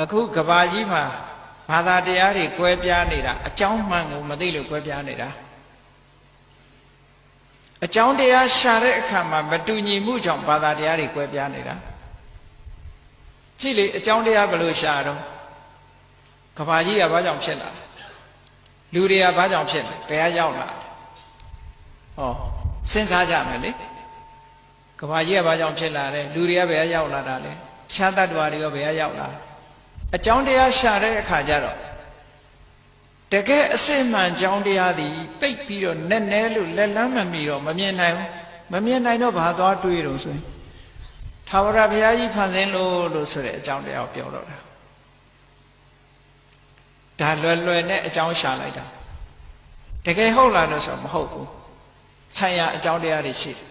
အခုကဘာကြီးမှာဘာသာတရားတွေကွဲပြားနေတာအကြောင်းမှန်ကိုမသိလို့ကွဲပြားနေတာအကြောင်းတရားရှာတဲ့အခါမှာမတူညီမှုကြောင့်ဘာသာတရားတွေကွဲပြားနေတာကြည့်လေအကြောင်းတရားဘယ်လိုရှာတော့ကဘာကြီးကဘာကြောင့်ဖြစ်လာလဲလူတွေကဘာကြောင့်ဖြစ်လဲဘယ်ကရောက်လာလဲဟောစဉ်းစားကြမယ်လေကဘာကြီးကဘာကြောင့်ဖြစ်လာလဲလူတွေကဘယ်ကရောက်လာတာလဲခြားတ attva တွေရောဘယ်ကရောက်လာလဲ အကြောင်းတရားရှာတဲ့အခါကျတော့တကယ်အစစ်မှန်အကြောင်းတရားသည်တိတ်ပြီးတော့နက်နဲလို့လက်လန်းမမီတော့မမြင်နိုင်ဘူးမမြင်နိုင်တော့ဘာသွားတွေးတော့ဆိုရင်သာဝရဘုရားကြီးဖန်ဆင်းလို့လို့ဆိုတဲ့အကြောင်းတရားကိုပြောတော့တာဒါလွယ်လွယ်နဲ့အကြောင်းရှာလိုက်တာတကယ်ဟုတ်လားလို့ဆိုတော့မဟုတ်ဘူးဆံရအကြောင်းတရားတွေရှိတယ်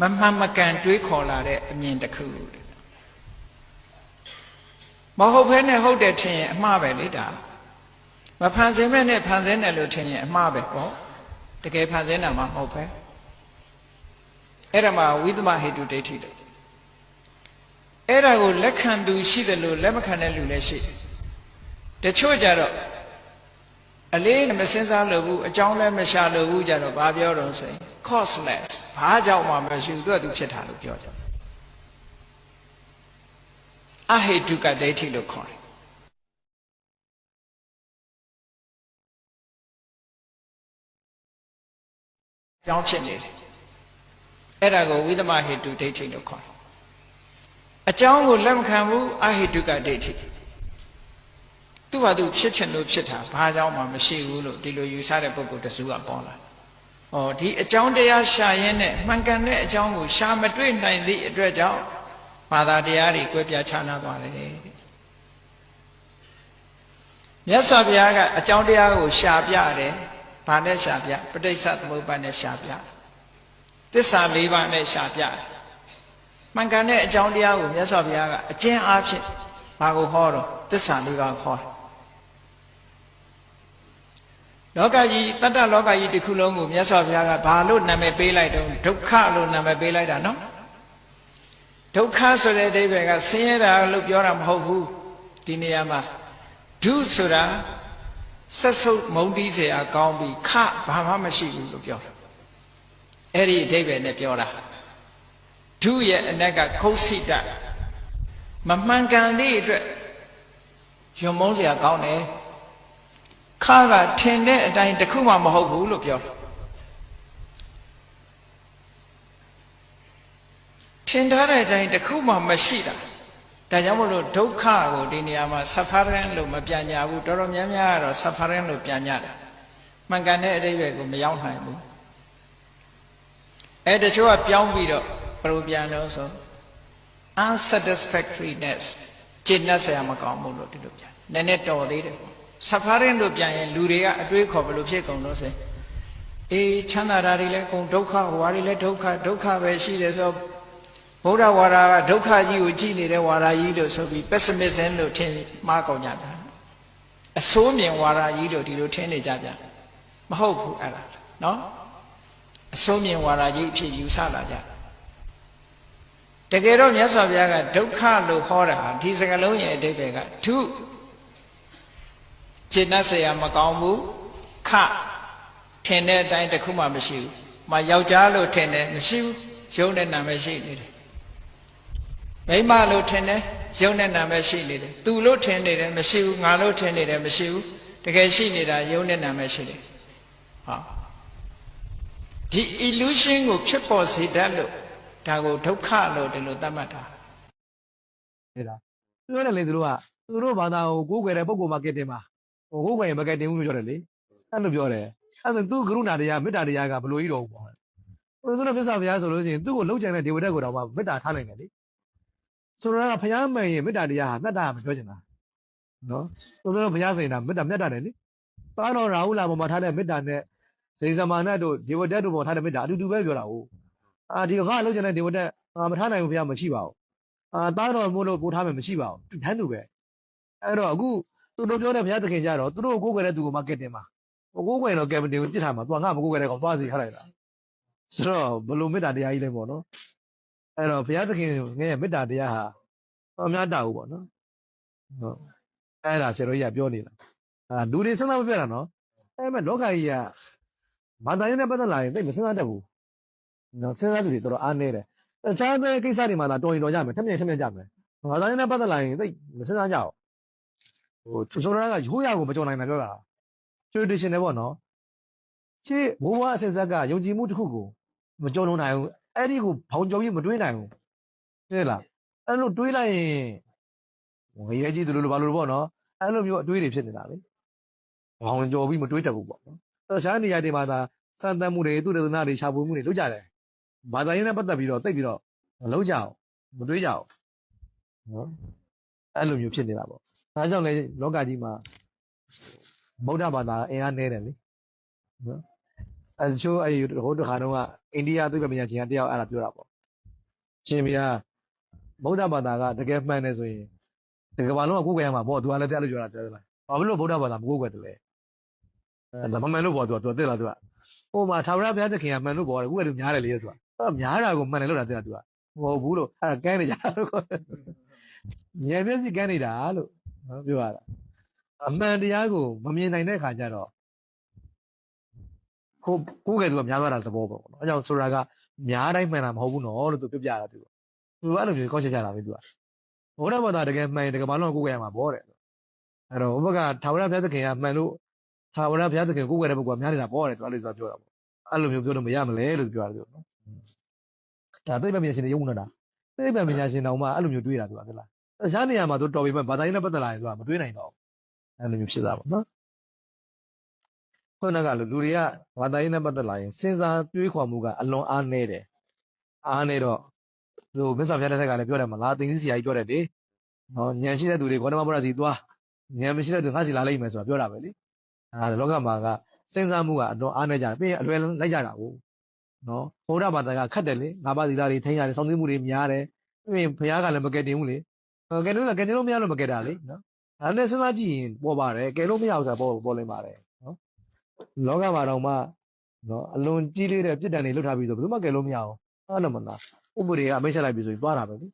မမှန်မကန်တွေးခေါ်လာတဲ့အမြင်တစ်ခုတဲ့မဟုတ်ဘဲနဲ့ဟုတ်တယ်ထင်ရင်အမှားပဲလေဒါမဖန်ဆင်းမဲ့နဲ့ဖန်ဆင်းတယ်လို့ထင်ရင်အမှားပဲပေါ့တကယ်ဖန်ဆင်းတာမှမဟုတ်ပဲအဲ့ဒါမှဝိသမဟေတုဒိဋ္ဌိတယ်အဲ့ဒါကိုလက်ခံသူရှိတယ်လို့လက်မခံတဲ့လူလည်းရှိတယ်တချို့ကြတော့ အလေးမစင်စားလို့ဘူးအကြောင်းလည်းမရှာလို့ဘူးကြတော့ဘာပြောတော့ဆိုရင် causeless ဘာကြောင့်မှမရှိဘူးသူကသူဖြစ်တာလို့ပြောကြတယ်အဟေတုကဒိဋ္ဌိလို့ခေါ်တယ်အကြောင်းဖြစ်နေတယ်အဲ့ဒါကိုဝိသမဟေတုဒိဋ္ဌိလို့ခေါ်တယ်အကြောင်းကိုလက်မခံဘူးအဟေတုကဒိဋ္ဌိ သူ့ဟာသူဖြစ်ချင်လို့ဖြစ်တာဘာကြောင့်မှမရှိဘူးလို့ဒီလိုယူဆတဲ့ပုဂ္ဂိုလ်တစုကပေါ်လာ။ဩဒီအကြောင်းတရားရှာရင်းနဲ့မှန်ကန်တဲ့အကြောင်းကိုရှာမတွေ့နိုင်သည့်အတွက်ကြောင့်ဘာသာတရားတွေကွဲပြားခြားနားသွားတယ်တဲ့။မြတ်စွာဘုရားကအကြောင်းတရားကိုရှာပြတယ်။ဘာနဲ့ရှာပြပဋိစ္စသမုပ္ပါဒ်နဲ့ရှာပြ။သစ္စာ၄ပါးနဲ့ရှာပြတယ်။မှန်ကန်တဲ့အကြောင်းတရားကိုမြတ်စွာဘုရားကအကျဉ်းအားဖြင့်ဘာကိုဟောတော့သစ္စာ၄ပါးခေါ်တယ် လောကကြီးတတ္တလောကကြီးတစ်ခုလုံးကိုမြတ်စွာဘုရားကဘာလို့နာမည်ပေးလိုက်တော့ဒုက္ခလို့နာမည်ပေးလိုက်တာနော်ဒုက္ခဆိုတဲ့အဓိပ္ပာယ်ကဆင်းရဲတာလို့ပြောတာမဟုတ်ဘူးဒီနေရာမှာဒုဆိုတာဆက်ဆုပ်မုံတီးเสียကောင်းပြီးခဘာမှမရှိဘူးလို့ပြောတာအဲ့ဒီအဓိပ္ပာယ်နဲ့ပြောတာဒုရဲ့အ ਨੇ ကခုတ်စိတမမှန်ကန်သည့်အတွက်ယုံမုန်းเสียကောင်းတယ် ခါကထင်တဲ့အတိုင်းတခုမှမဟုတ်ဘူးလို့ပြောထင်ထားတဲ့အတိုင်းတခုမှမရှိတာဒါကြောင့်မလို့ဒုက္ခကိုဒီနေရာမှာ suffering လို့မပြန်ညာဘူးတော်တော်များများကတော့ suffering လို့ပြန်ညာတယ်မှန်ကန်တဲ့အဓိပ္ပာယ်ကိုမရောက်နိုင်ဘူးအဲတချို့ကပြောင်းပြီးတော့ဘယ်လိုပြန်လို့ဆို unsatisfactoriness ကျင့်တတ်ဆရာမကောင်းဘူးလို့ဒီလိုပြန်နည်းနည်းတော်သေးတယ် ပေါ့ suffering လို့ပြန်ရင်လူတွေကအတွေးခေါ်ဘယ်လိုဖြစ်ကုန်လို့ဆိုအေးချမ်းသာတာတွေလည်းအကုန်ဒုက္ခဟိုဟာတွေလည်းဒုက္ခဒုက္ခပဲရှိတယ်ဆိုဗုဒ္ဓဝါဒကဒုက္ခကြီးကိုကြည်နေတဲ့ဝါဒကြီးလို့ဆိုပြီး pessimism လို့ထင်မှားကုန်ကြတာအဆိုးမြင်ဝါဒကြီးလို့ဒီလိုထင်နေကြကြမဟုတ်ဘူးအဲ့ဒါနော်အဆိုးမြင်ဝါဒကြီးအဖြစ်ယူဆလာကြတကယ်တော့မြတ်စွာဘုရားကဒုက္ခလို့ဟောတာဒီစကားလုံးရဲ့အဓိပ္ပာယ်ကဒုခြေ ခြေနှက်ဆရာမကောင်းဘူးခထင်တဲ့အတိုင်းတစ်ခုမှမရှိဘူးမယောက်ျားလို့ထင်တယ်မရှိဘူးရုံနဲ့နာမည်ရှိနေတယ်မိန်းမလို့ထင်တယ်ရုံနဲ့နာမည်ရှိနေတယ်သူလို့ထင်နေတယ်မရှိဘူးငါလို့ထင်နေတယ်မရှိဘူးတကယ်ရှိနေတာရုံနဲ့နာမည်ရှိတယ်ဟာဒီ illusion ကိုဖြစ်ပေါ်စေတတ်လို့ဒါကိုဒုက္ခလို့ဒီလိုသတ်မှတ်တာဟဲ့လားပြောတယ်လေသူတို့ကသူတို့ဘာသာကိုကိုးကွယ်တဲ့ပုံကို marketing မှာ ဟိုကိုးကွယ်ရင်မကက်တင်ဘူးလို့ပြောတယ်လေအဲ့လိုပြောတယ်အဲ့ဒါသူကရုဏာတရားမေတ္တာတရားကဘလို့ကြီးတော့ပေါ့ဟိုသူတို့ပြစ္ဆာဘုရားဆိုလို့ရှိရင်သူ့ကိုလှုပ်ကြံတဲ့ဒေဝတက်ကိုတော့မေတ္တာထားနိုင်တယ်လေဆိုတော့ကဘုရားမှန်ရင်မေတ္တာတရားဟာမေတ္တာမပြောချင်တာနော်ဆိုတော့ဘုရားစိန်တာမေတ္တာမြတ်တာတယ်လေသားတော်ရာဟုလာပေါ်မှာထားတဲ့မေတ္တာနဲ့ဇိန်ဇမာနတ်တို့ဒေဝတက်တို့ပေါ်ထားတဲ့မေတ္တာအတူတူပဲပြောတာဟုတ်အာဒီကငါလုံးချင်တဲ့ဒေဝတက်အာမထားနိုင်ဘူးဘုရားမရှိပါဘူးအာသားတော်မို့လို့ပို့ထားမယ်မရှိပါဘူးတန်းတူပဲအဲ့တော့အခု သူတို့ပြောတဲ့ဘုရားသခင်ကြတော့သူတို့ကိုကိုယ်ကြတဲ့သူကိုမကက်တင်ပါကိုကိုယ်ကြတော့ကယ်မတင်ဘူးပြစ်ထားမှာသူကငါမကိုယ်ကြတဲ့ကောင်သွားစီထားလိုက်တာဆိုတော့ဘလို့မေတ္တာတရားကြီးလဲပေါ့နော်အဲ့တော့ဘုရားသခင်ငယ်မေတ္တာတရားဟာအများတာဘူးပေါ့နော်ဟုတ်အဲ့ဒါဆရာတော်ကြီးကပြောနေတာအာလူတွေစဉ်းစားမပြတ်တာနော်အဲ့မဲ့လောကကြီးကဘာသာရေးနဲ့ပတ်သက်လာရင်သိမစဉ်းစားတတ်ဘူးနော်စဉ်းစားသူတွေတော်တော်အားနေတယ်တခြားတဲ့ကိစ္စတွေမှာသာတော်ရင်တော်ကြမယ်ထက်မြက်ထက်မြက်ကြမယ်ဘာသာရေးနဲ့ပတ်သက်လာရင်သိမစဉ်းစားကြဘူး ဟိုချိုချိုရာကရိုးရာကိုမကြော်နိုင်တာပြောတာ traditional ပေါ့နော်ရှေ့ဘိုးဘွားအစဉ်ဆက်ကယုံကြည်မှုတစ်ခုကိုမကြော်လုံးနိုင်ဘူးအဲ့ဒီကိုဘောင်ကြော်ကြီးမတွေးနိုင်ဘူးသိလားအဲ့လိုတွေးလိုက်ရင်ငရဲကြီးသူလိုလိုဘာလို့ပေါ့နော်အဲ့လိုမျိုးအတွေးတွေဖြစ်နေတာလေဘောင်ကြော်ပြီးမတွေးတတ်ဘူးပေါ့နော်အဲ့ရှားနေရာတွေမှာသာစံတမ်းမှုတွေသူတသနာတွေရှာဖွေမှုတွေလုပ်ကြတယ်ဘာသာရေးနဲ့ပတ်သက်ပြီးတော့တိတ်ပြီးတော့မလုပ်ကြအောင်မတွေးကြအောင်နော်အဲ့လိုမျိုးဖြစ်နေတာပေါ့ ဒါကြောင့်လေလောကကြီးမှာဗုဒ္ဓဘာသာအင်အားနည်းတယ်လေနော်အဲချိုးအဲ့ဟိုတခါတော့ကအိန္ဒိယသိပ္ပံပညာရှင်ကတယောက်အဲ့ဒါပြောတာပေါ့ရှင်ဘုရားဗုဒ္ဓဘာသာကတကယ်မှန်တယ်ဆိုရင်တကယ်ဘာလို့ကိုယ်ကိုယ်ရမှာပေါ့သူကလည်းတရားလို့ပြောတာပြောတယ်လားဘာလို့ဗုဒ္ဓဘာသာမကိုယ်ကိုယ်တယ်လဲအဲဒါမမှန်လို့ပေါ့သူကသူကသိလားသူကဟိုမှာသာဝရဘုရားသခင်ကမှန်လို့ပေါ့တယ်ကိုယ်ကလည်းများတယ်လေသူကအဲများတာကိုမှန်တယ်လို့တာသိလားသူကမဟုတ်ဘူးလို့အဲ့ဒါကဲနေကြတာလို့ညံမျက်စိကဲနေတာလို့ နော်ပြောရတာအမှန်တရားကိုမမြင်နိုင်တဲ့ခါကျတော့ကိုကိုယ်ကယ်သူကများသွားတာသဘောပေါ့နော်အဲကြောင့်ဆိုတာကများတိုင်းမှန်တာမဟုတ်ဘူးနော်လို့သူပြပြတာသူသူအဲ့လိုမျိုးကောက်ချက်ကြတာပဲသူကဘုရားဘာသာတကယ်မှန်ရင်တကယ်ဘာလို့ကိုယ်ကယ်ရမှာပေါ့တဲ့အဲ့တော့ဘုရားထာဝရဘုရားသခင်ကမှန်လို့ထာဝရဘုရားသခင်ကိုယ်ကယ်တဲ့ပုဂ္ဂိုလ်ကများနေတာပေါ့တဲ့သူအဲ့လိုဆိုပြောတာပေါ့အဲ့လိုမျိုးပြောလို့မရမလဲလို့ပြောတာသူနော်ဒါသိပ္ပံပညာရှင်တွေယုံနေတာသိပ္ပံပညာရှင်တောင်မှအဲ့လိုမျိုးတွေးတာသူကဟုတ်လား တခြားနေရာမှာသူတော်ပြီမဲ့ဘာသာရေးနဲ့ပတ်သက်လာရင်သူကမတွေးနိုင်တော့အဲ့လိုမျိုးဖြစ်တာပေါ့နော်ခုနကလူလူတွေကဘာသာရေးနဲ့ပတ်သက်လာရင်စဉ်းစားတွေးခေါ်မှုကအလွန်အားနည်းတယ်အားနေတော့သူမစ္ဆာဘုရားတဲ့ကလည်းပြောတယ်မလားသိသိစီယာကြီးပြောတယ်လေနော်ဉာဏ်ရှိတဲ့သူတွေခေါင်းမဘုရားစီသွားဉာဏ်မရှိတဲ့သူငါစီလာလိမ့်မယ်ဆိုတာပြောတာပဲလေအဲဒါလောကမှာကစဉ်းစားမှုကအလွန်အားနည်းကြတယ်ပြီးရင်အလွယ်လိုက်ကြတာကိုနော်ဘုရားဘာသာကခတ်တယ်လေငါးပါးသီလတွေထိန်းရတယ်စောင့်သိမှုတွေများတယ်ပြီးရင်ဘုရားကလည်းမကယ်တင်ဘူးလေ ကယ်လို့ကယ်တင်လို့မရလို့မကယ်တာလေနော်အဲ့ဒါနဲ့စဉ်းစားကြည့်ရင်ပေါ်ပါတယ်ကဲလို့မရဘူးဆိုတာပေါ်ပေါ်လိမ့်ပါတယ်နော်လောကမှာတော့မှနော်အလွန်ကြီးလေးတဲ့ပြစ်ဒဏ်တွေလွတ်ထားပြီးဆိုဘယ်သူမှကဲလို့မရအောင်အဲ့လိုမလားဥပဒေကအမိတ်ဆက်လိုက်ပြီဆိုရင်သွားတာပဲလေ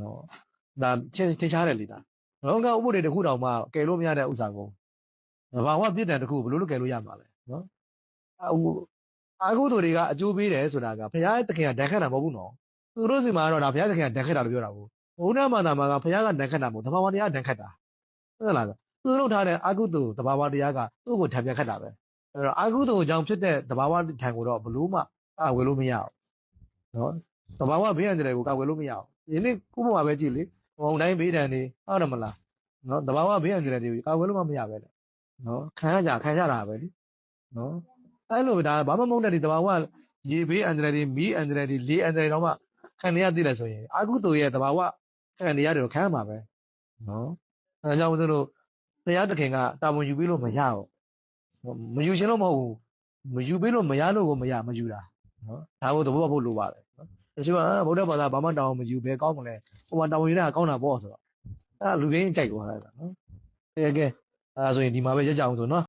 နော်ဒါချင်းချင်းချားတယ်လေဒါလောကဥပဒေတစ်ခုတောင်မှကဲလို့မရတဲ့ဥစ္စာကိုဘာဝပြစ်ဒဏ်တစ်ခုဘယ်လိုလုပ်ကဲလို့ရမှာလဲနော်အခုအခုတို့တွေကအကျိုးပေးတယ်ဆိုတာကဘုရားသခင်ကတန်ခတ်တာမဟုတ်ဘူးနော်သူတို့စီမှာတော့ဒါဘုရားသခင်ကတန်ခတ်တာလို့ပြောတာကို ဘုရားမာနာမှာကဘုရားကတန်ခတ်တာမဟုတ်တဘာဝတရားတန်ခတ်တာဟုတ်လားသူလုပ်ထားတဲ့အကုသိုလ်တဘာဝတရားကသူ့ကိုထံပြခတ်တာပဲအဲ့တော့အကုသိုလ်ကြောင့်ဖြစ်တဲ့တဘာဝထံကိုတော့ဘလို့မှအဝယ်လို့မရဘူးနော်တဘာဝဘေးရန်တဲ့ကိုကဝယ်လို့မရဘူးဒီနေ့ခုမှပဲကြည့်လေဟိုတိုင်းဘေးဒဏ်နေဟုတ်တယ်မလားနော်တဘာဝဘေးရန်တဲ့တွေကဝယ်လို့မမရပဲလေနော်ခံရကြခံရတာပဲလေနော်အဲ့လိုဒါဘာမှမဟုတ်တဲ့ဒီတဘာဝရေဘေးအန္တရာယ်တွေမီးအန္တရာယ်တွေလေအန္တရာယ်တော့မှခံရသိတယ်ဆိုရင်အကုသိုလ်ရဲ့တဘာဝ ခံရတရားတွေကိုခံရမှာပဲနော်အဲဒါကြောင့်မို့လို့ဘုရားသခင်ကတာဝန်ယူပြီးလို့မရဘူးမယူရှင်လို့မဟုတ်ဘူးမယူပြီးလို့မရလို့ကိုမရမယူတာနော်ဒါကိုသဘောပေါက်ဖို့လိုပါတယ်နော်တချို့ကအာဗုဒ္ဓဘာသာဘာမှတာဝန်မယူဘဲကောင်းမလဲဟိုမှာတာဝန်ယူတာကောင်းတာပေါ့ဆိုတော့အဲဒါလူရင်းကြိုက်သွားတာနော်ကဲကဲအဲဒါဆိုရင်ဒီမှာပဲရက်ကြအောင်ဆိုနော်